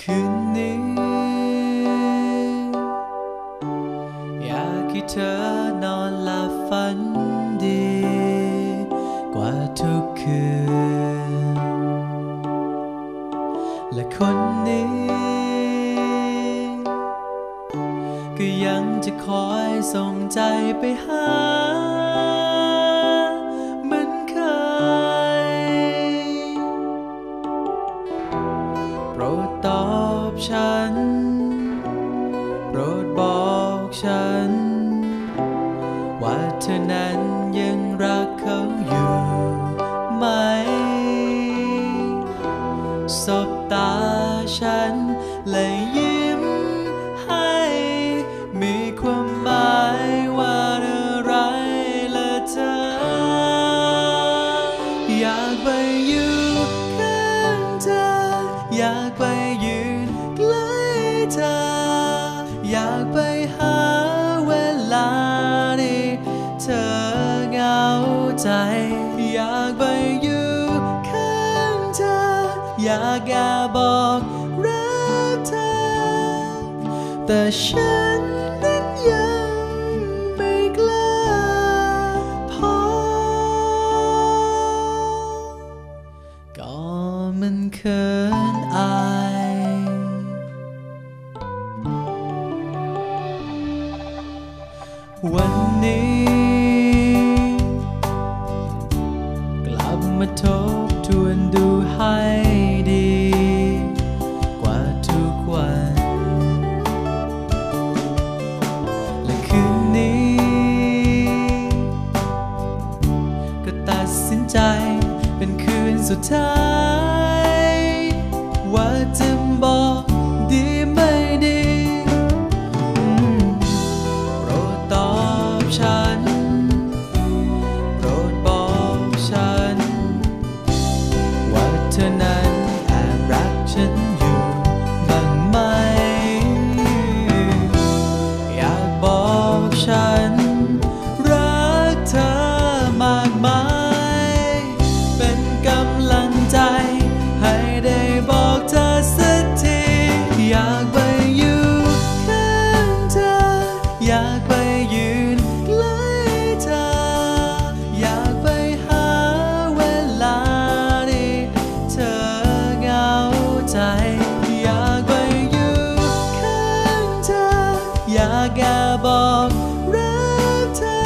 คืนนี้ อยากให้เธอนอนหลับฝันดี กว่าทุกคืน และคนนี้ ก็ยังจะคอยส่งใจไปหา ว่าเธอนั้นยังรักเขาอยู่ไหม สบตาฉันและยิ้มให้ มีความหมายว่าอะไรละเธอ อยากไปอยู่ ใจ อยากไปอยู่ข้างเธอ อยากแอบบอกรักเธอ แต่ฉันนั้นยังไม่กล้าพอ ก็มันเขินอายวันนี้ ทบทวนดูให้ดี กว่าทุกวัน และคืนนี้ ก็ตัดสินใจเป็นคืนสุดท้าย ว่าจะบอก อยากไปยืนใกล้เธอ อยากไปหาเวลาที่เธอเหงาใจ อยากไปอยู่ข้างเธอ อยากแอบบอกรักเธอ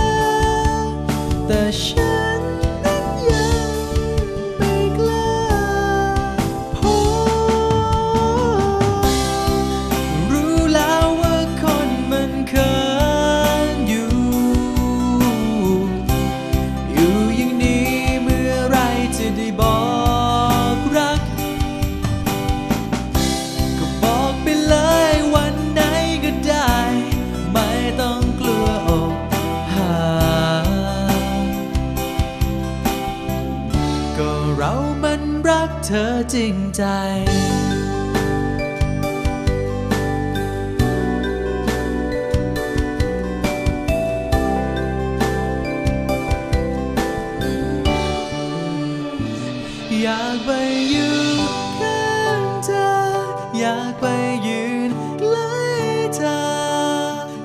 แต่ฉัน เรามันรักเธอจริงใจ อยากไปอยู่ข้างเธอ อยากไปยืนใกล้เธอ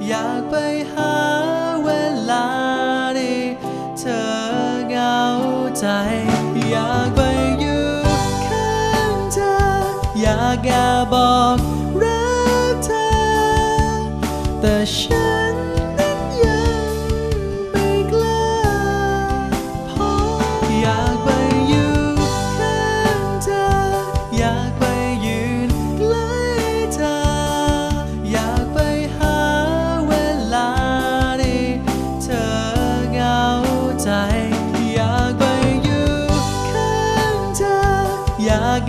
อยากไปหาเวลาที่เธอเหงาใจ อยากไปอยู่ข้างเธอ อยากแอบบอกรักเธอแต่ฉันนั้น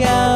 อ